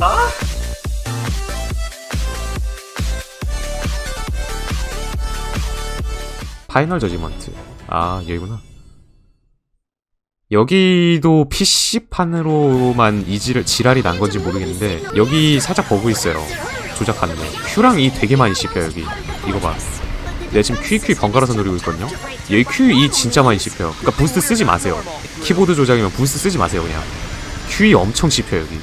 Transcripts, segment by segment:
아? 파이널 저지먼트. 아, 여기구나. 여기도 PC판으로만 이지를 지랄이 난 건지 모르겠는데 여기 살짝 버그 있어요. 조작하는 거. Q랑 E 되게 많이 씹혀요, 여기. 이거 봐. 내가 지금 QQ 번갈아서 누리고 있거든요. 여기 QE 진짜 많이 씹혀요. 그러니까 부스트 쓰지 마세요. 키보드 조작이면 부스트 쓰지 마세요, 그냥. QE 엄청 씹혀요, 여기.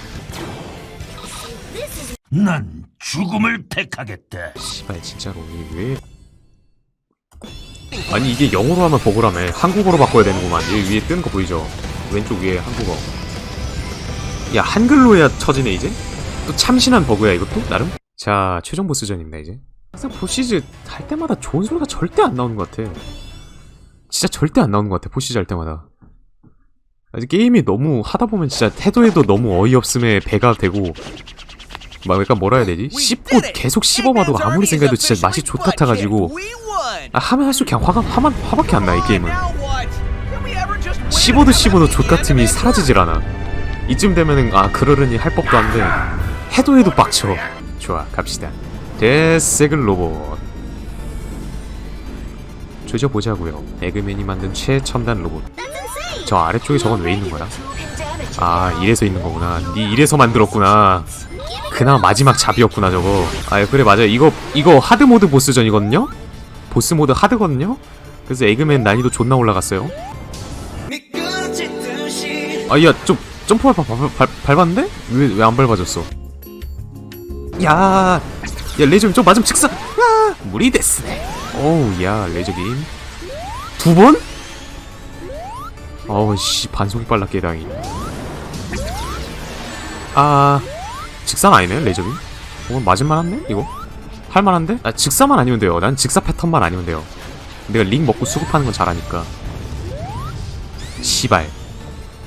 난 죽음을 택하겠다. 씨발 진짜로. 이게 왜 아니 이게 영어로 하면 버그라며. 한국어로 바꿔야 되는구만. 여기 위에 뜨는 거 보이죠? 왼쪽 위에 한국어. 야 한글로 해야 처지네 이제? 또 참신한 버그야 이것도? 나름? 자 최종 보스전입니다 이제. 항상 보시즈 할 때마다 좋은 소리가 절대 안 나오는 것 같아. 진짜 절대 안 나오는 것 같아 보시즈 할 때마다. 아직 게임이 너무 하다 보면 진짜 해도 너무 어이없음에 배가 되고 막 약간 뭐라 해야 되지? 씹고 계속 씹어봐도 아무리 생각해도 진짜 맛이 좋같아가지고 아, 하면 할수록 그냥 화가 화만 화밖에 안 나 이 게임은. 씹어도 씹어도 족같음이 사라지질 않아. 이쯤 되면은 아 그러려니 할 법도 한데 해도 해도 빡쳐. 좋아 갑시다. 데스글 로봇. 조져보자고요. 에그맨이 만든 최첨단 로봇. 저 아래쪽에 저건 왜 있는 거야? 아 이래서 있는 거구나. 니 이래서 만들었구나 그나마 마지막 잡이었구나 저거. 아 그래 맞아요. 이거 이거 하드모드 보스전이거든요? 보스모드 하드거든요? 그래서 에그맨 난이도 존나 올라갔어요. 아야 좀 점프 밟, 밟, 밟, 밟았는데? 왜 왜 안 밟아졌어? 야, 야 레이저 좀 맞으면 직사! 야 무리 됐으네. 어우 야 레이저 빔. 두 번? 어우 씨 반속이 빨랐게 당이 아 직사는 아니네 레이저빔? 어 맞을만한데 이거? 할만한데? 아 직사만 아니면 돼요. 난 직사 패턴만 아니면 돼요. 내가 링 먹고 수급하는 건 잘하니까. 시발.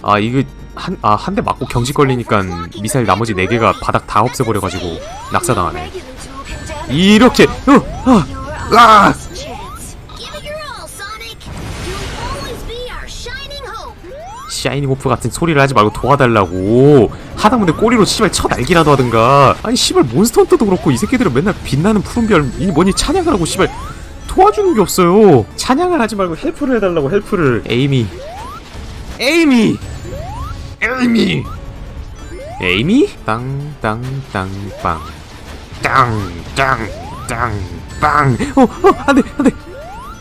아 이거 한 아 한 대 맞고 경직 걸리니까 미사일 나머지 4개가 바닥 다 없애버려가지고 낙사당하네. 이렇게! 어! 아! 아! 샤이닝 오프 같은 소리를 하지 말고 도와달라고 하다못해 꼬리로 씨발 쳐 날기라도 하든가 아니 씨발 몬스터 헌터도 그렇고 이 새끼들은 맨날 빛나는 푸른별 이 뭐니 찬양을 하고 씨발 도와주는 게 없어요 찬양을 하지 말고 헬프를 해달라고 헬프를 에이미 에이미 에이미 에이미 땅땅땅빵 땅땅땅빵 어 어 안돼 안돼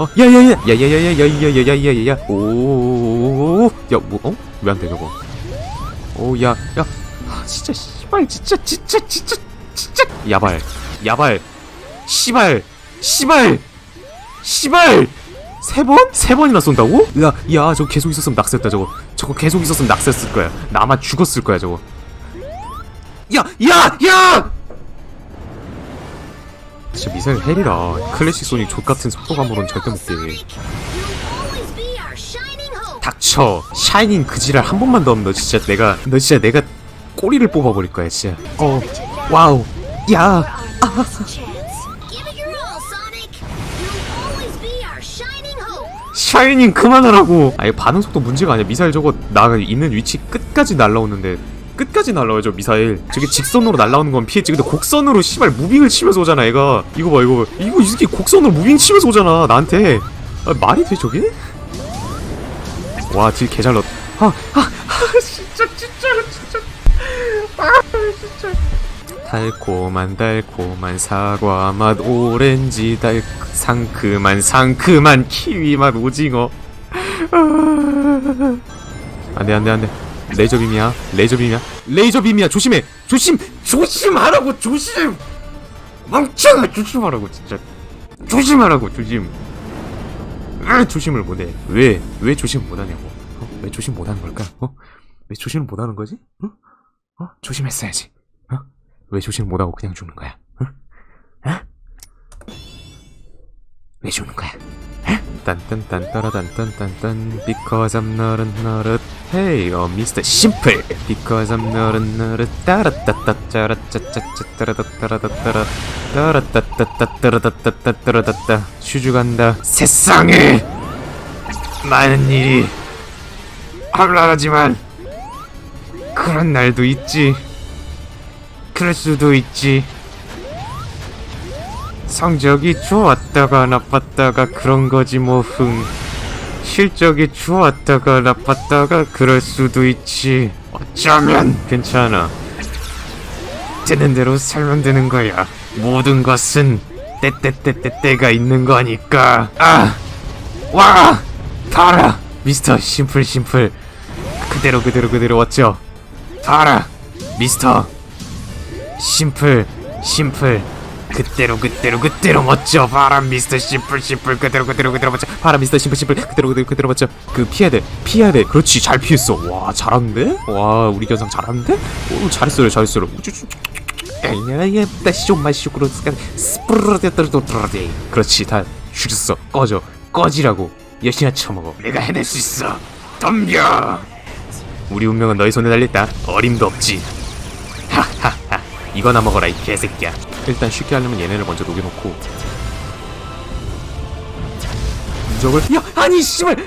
어, 야야야, 야야야야야야야야야야, 오, 야, 뭐, 어? 왜 안 돼, 저거? 오, 야, 야, 아, 진짜, 씨발, 진짜, 진짜, 진짜, 진짜, 야발, 야발, 씨발, 씨발, 씨발, 세 번? 세 번이나 쏜다고? 야, 야, 저거 계속 있었으면 낙서했다, 저거. 저거 계속 있었으면 낙서했을 거야. 나 아마 죽었을 거야, 저거. 야, 야, 야! 진짜 미사일 헬이라 클래식 소닉 족 같은 속도감으로는 절대 못 깨. 닥쳐 샤이닝 그 지랄 한 번만 더 하면 너 진짜 내가 너 진짜 내가 꼬리를 뽑아버릴 거야 진짜 어. 와우. 야. 샤이닝 그만하라고. 아니 반응 속도 문제가 아니야. 미사일 저거 나 있는 위치 끝까지 날라오는데 끝까지 날라와요 저 미사일. 저게 직선으로 날라오는 건 피했지. 근데 곡선으로 씨발 무빙을 치면서 오잖아 얘가. 이거 봐 이거. 봐. 이거 이 새끼 곡선으로 무빙 치면서 오잖아 나한테. 아, 말이 돼 저게? 와딜 개잘 넣 아, 아, 아 진짜 진짜 아 진짜 달콤한 달콤한 사과 맛 오렌지 달 상큼한 상큼한 키위 맛 오징어. 아, 안돼 안돼 안돼. 레이저 빔이야 레이저 빔이야. 레이저 빔이야 조심해 조심 조심하라고 조심. 멍청아 조심하라고 진짜. 조심하라고 조심. 아 조심을 못해? 왜왜 조심 못하냐고? 어? 왜 조심 못하는 걸까? 어? 왜 조심을 못하는 거지? 어? 어? 조심했어야지 어? 왜 조심 못하고 그냥 죽는 거야 어? 어? 왜 죽는 거야 딴딴딴 따라딴딴딴딴 Because I'm not a Hey oh Mr. Simple Because I'm not a 따라따따 짜라짜짜짜 따라따따라따따라 따라따따따따라따따따따라따따 슈즈 간다 세상에 많은 일이 험난하지만 그런 날도 있지. 그럴 수도 있지. 성적이 좋았다가 나빴다가 그런 거지 뭐 흥. 실적이 좋았다가 나빴다가 그럴 수도 있지. 어쩌면 괜찮아. 되는 대로 살면 되는 거야. 모든 것은 때때때때때가 있는 거니까. 아, 와, 봐라, 미스터 심플 심플. 그대로 그대로 그대로 왔죠. 봐라, 미스터. 심플 심플. 그대로 그대로 그대로 멋져. 봐라 미스터 심플 심플. 그대로 그대로 그대로 멋져. 봐라 미스터 심플 심플. 그대로 그대로 그대로 멋져. 그 피해야 돼. 피해야 돼. 그렇지 잘 피했어. 와 잘하는데? 와 우리 견상 잘하는데? 오 잘했어요 잘했어요. 우쭈쭈 에이야 다시 좀 마시고 그러니까 스프르르르르르르 그렇지 다 죽였어 꺼져 꺼지라고 여신아 처먹어 내가 해낼 수 있어 덤벼 우리 운명은 너의 손에 달렸다. 어림도 없지. 하하하. 이거나 먹어라 이 개새끼야. 일단 쉽게 하려면 얘네를 먼저 녹여놓고. 무적을? 야 아니 씨발!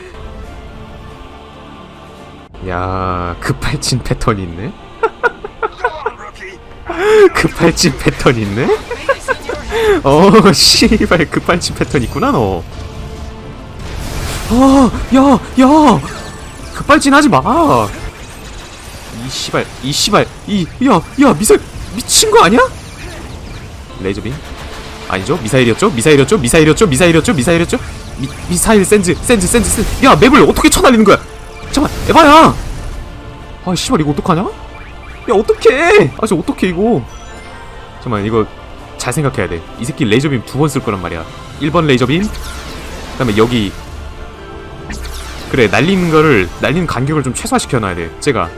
야 급발진 패턴 있네? 급발진 패턴 있네? 어 씨발 급발진 패턴 있구나 너. 어, 야, 야, 급발진 하지 마. 이 씨발, 이 씨발, 이, 야, 야, 미사일 미친 거 아니야? 레이저빔? 아니죠? 미사일이었죠? 미사일이었죠? 미사일이었죠? 미사일이었죠? 미사일이었죠? 미, 미사일 센즈, 센즈, 센즈, 센즈. 야, 맵을 어떻게 쳐날리는 거야? 잠깐, 에바야! 아, 씨발, 이거 어떡하냐? 야, 어떡해! 아, 저 어떡해, 이거. 잠깐만, 이거 잘 생각해야 돼. 이 새끼 레이저빔 두 번 쓸 거란 말이야. 1번 레이저빔, 그 다음에 여기. 그래, 날리는 거를, 날리는 간격을 좀 최소화시켜 놔야 돼. 제가.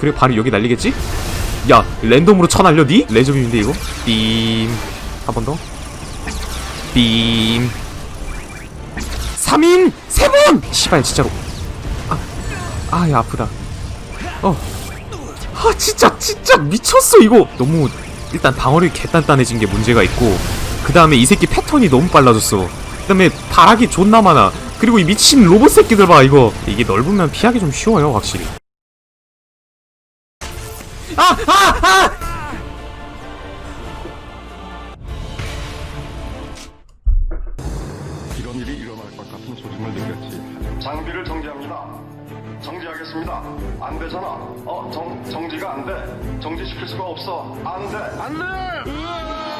그리고 바로 여기 날리겠지? 야 랜덤으로 쳐 날려 니? 레저빔인데 이거? 빔 한 번 더. 빔 3인 3번! 시발 진짜로 아, 아, 야 아프다 어. 아 진짜 진짜 미쳤어 이거 너무 일단 방어력이 개단단해진 게 문제가 있고 그 다음에 이 새끼 패턴이 너무 빨라졌어 그 다음에 바락이 존나 많아 그리고 이 미친 로봇 새끼들 봐 이거 이게 넓으면 피하기 좀 쉬워요 확실히 아! 아! 아! 이런 일이 일어날 것 같은 소식을 느꼈지. 장비를 정지합니다. 정지하겠습니다. 안 되잖아. 어, 정, 정지가 안 돼. 정지시킬 수가 없어. 안 돼. 안 돼!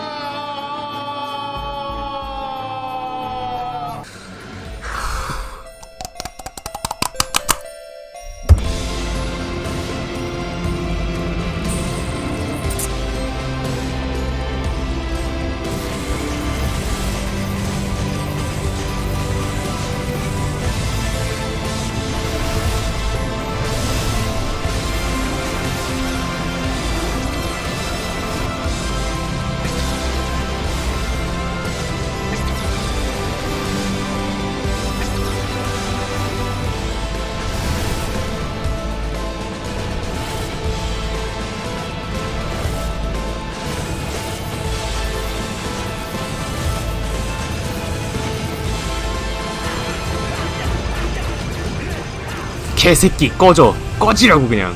개새끼 꺼져 꺼지라고 그냥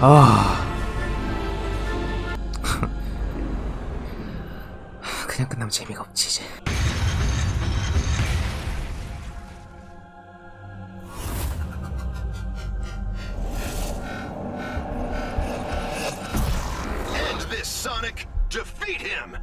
아 그냥 끝나면 재미가 없지 이제! Defeat him!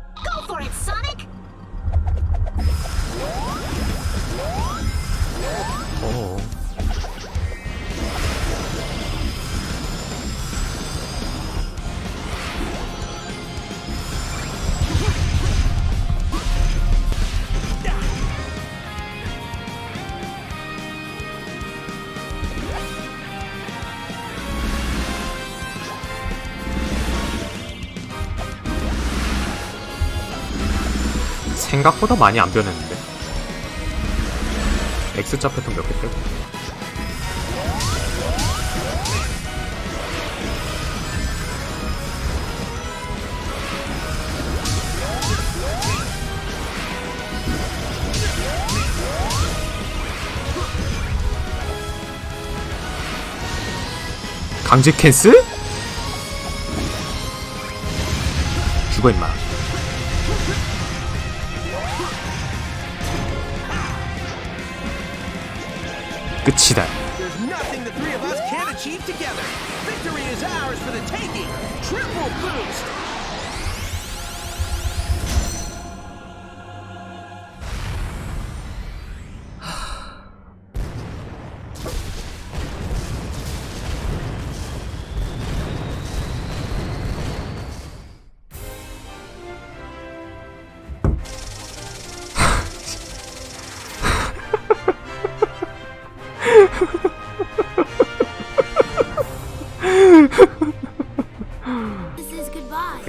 생각보다 많이 안 변했는데. X자 패턴 몇 개 빼고. 강제 캔슬? 죽어 임마 끝이다 There's nothing the three of us can't achieve together. Victory is ours for the taking. Triple boost.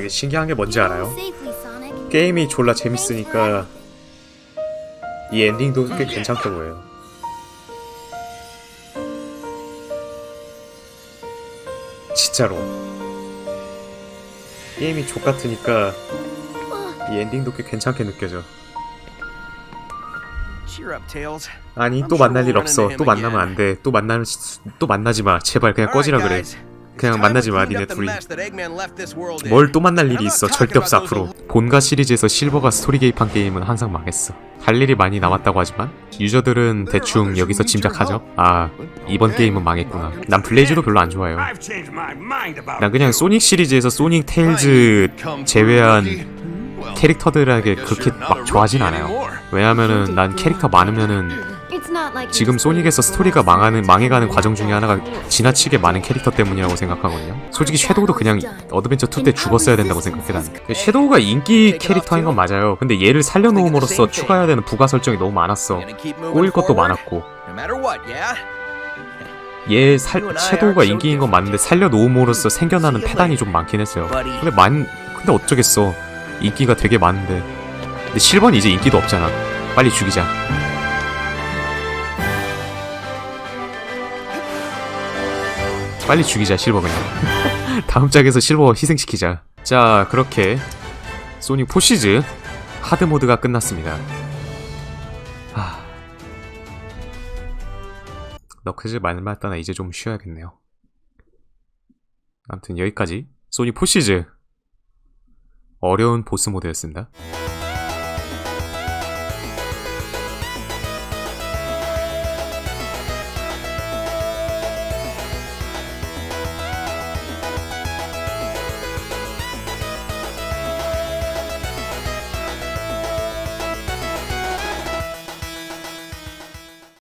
되게 신기한 게 뭔지 알아요? 게임이 졸라 재밌으니까 이 엔딩도 꽤 괜찮게 보여요. 진짜로 게임이 족 같으니까 이 엔딩도 꽤 괜찮게 느껴져. 아니 또 만날 일 없어. 또 만나면 안 돼. 또 만나면 시- 또 만나지 마. 제발 그냥 꺼지라 그래. 그냥 만나지 마 니네 둘이. 뭘 또 만날 일이 있어. 절대 없어 앞으로. 본가 시리즈에서 실버가 스토리 개입한 게임은 항상 망했어. 할 일이 많이 남았다고 하지만 유저들은 대충 여기서 짐작하죠. 아 이번 게임은 망했구나. 난 블레이즈도 별로 안 좋아해요. 난 그냥 소닉 시리즈에서 소닉 테일즈 제외한 캐릭터들에게 그렇게 막 좋아하진 않아요. 왜냐면은 난 캐릭터 많으면은 지금 소닉에서 스토리가 망하는 망해가는 과정 중에 하나가 지나치게 많은 캐릭터 때문이라고 생각하거든요. 솔직히 섀도우도 그냥 어드벤처 2 때 죽었어야 된다고 생각해 나는. 섀도우가 인기 캐릭터인 건 맞아요. 근데 얘를 살려놓음으로써 추가해야 되는 부가 설정이 너무 많았어. 꼬일 것도 많았고. 얘 살, 섀도우가 인기인 건 맞는데 살려놓음으로써 생겨나는 패단이 좀 많긴 했어요. 근데 만 근데 어쩌겠어. 인기가 되게 많은데. 근데 실버는 이제 인기도 없잖아. 빨리 죽이자. 빨리 죽이자 실버 그냥. 다음 짝에서 실버 희생시키자. 자 그렇게 소닉 포시즈 하드 모드가 끝났습니다. 하... 너클즈 말만 떠나 이제 좀 쉬어야겠네요. 아무튼 여기까지 소닉 포시즈 어려운 보스 모드였습니다.